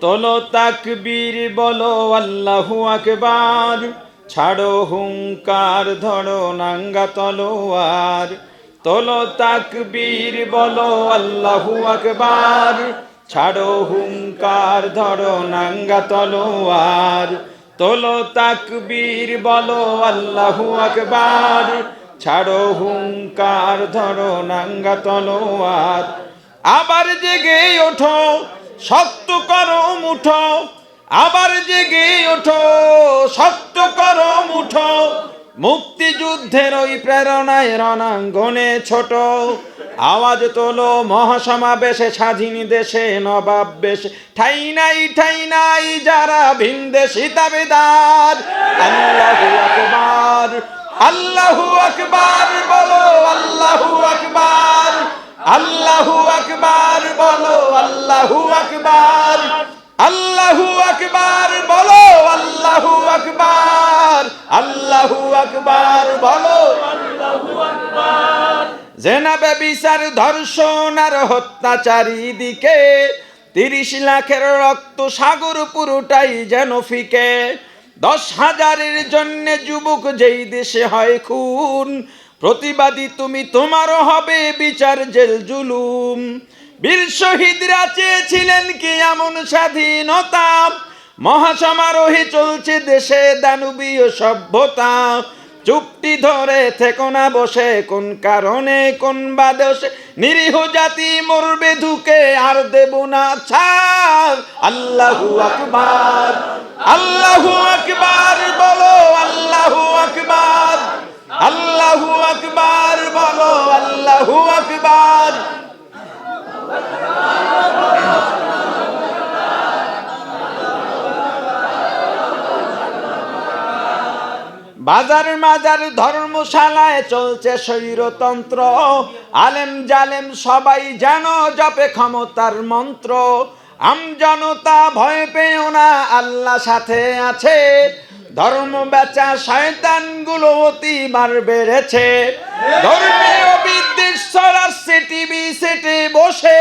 তোলো তাকবীর বলো, আল্লাহু আকবার। ছাড়ো হুঙ্কার ধরো নাঙ্গা তলোয়ার। তোলো তাকবীর বলো, আল্লাহু আকবার। ছাড়ো হুঙ্কার ধরো নাঙ্গা তলোয়ার। তোলো তাকবীর বলো, আল্লাহু আকবার। ছাড়ো হুঙ্কার ধরো নাঙ্গা তলোয়ার। আবার জেগে ওঠো শক্ত করো, মুঠো। আবার জেগে ওঠো। শক্ত করো, মুঠো। মুক্তিযুদ্ধের ওই প্রেরণায় রণাঙ্গনে ছোট। আওয়াজ তোলো মহাসমাবেশে, স্বাধীন দেশে, নবাব বেশে। ঠাই নাই ঠাই নাই, যারা ভিনদেশি দাবিদার আল্লাহু আকবার আল্লাহু আকবার। আকবার। আল্লাহু আকবার, বলো আল্লাহু আকবার আল্লাহু আকবার, বলো জেনাবে বিচার, ধর্ষণ আর হত্যা চারিদিকে, তিরিশ লাখের রক্ত সাগর পুরোটাই যেন ফিকে। দশ হাজারের জন্য যুবক যেই দেশে হয় খুন, প্রতিবাদী তুমি তোমারও হবে বিচার জেল জুলুম। বীর শহীদরা চেয়েছিলেন কি এমন স্বাধীনতা? মহাসমারোহে চলছে দেশে দানবীয় সভ্যতা। চুক্তি ধরে থেকো না বসে, কোন কারণে, কোন বা দেশে নিরীহ জাতি মরবে ধুকে, আর দেব না ছাড়। আল্লাহু আকবার আল্লাহু আকবার, বলো আল্লাহু আকবার। বাজার মাজার ধর্মশালায় চলছে স্বৈরতন্ত্র। আলেম জালেম সবাই যেন জপে ক্ষমতার মন্ত্র। আম জনতা ভয় পেও না, আল্লাহ সাথে আছে। ধর্ম বেচা শয়তানগুলো অতিবার বেড়েছে। ধর্মীয় বিদ্বেষ ছড়াচ্ছে বসে।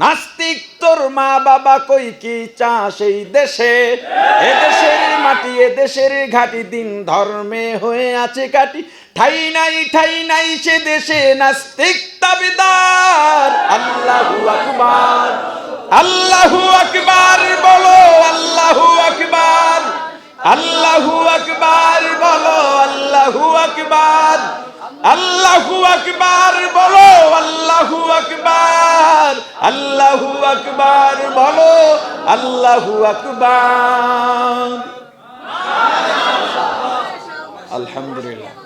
নাস্তিক তোর মা বাবা কই কি চা সেই দেশে মাটি এদেশের ঘাটি, দিন ধর্মে হয়ে আছে কাটি। ঠাই নাই ঠাই নাই সে দেশে নাস্তিক তাবিদার। আল্লাহু আকবার আল্লাহু আকবার বলো, আল্লাহু আকবার আল্লাহু আকবার বলো, আল্লাহু আকবার আল্লাহু আকবার বলো, আল্লাহু আকবার আল্লাহু আকবার বলো, আল্লাহু আকবার। الحمد لله.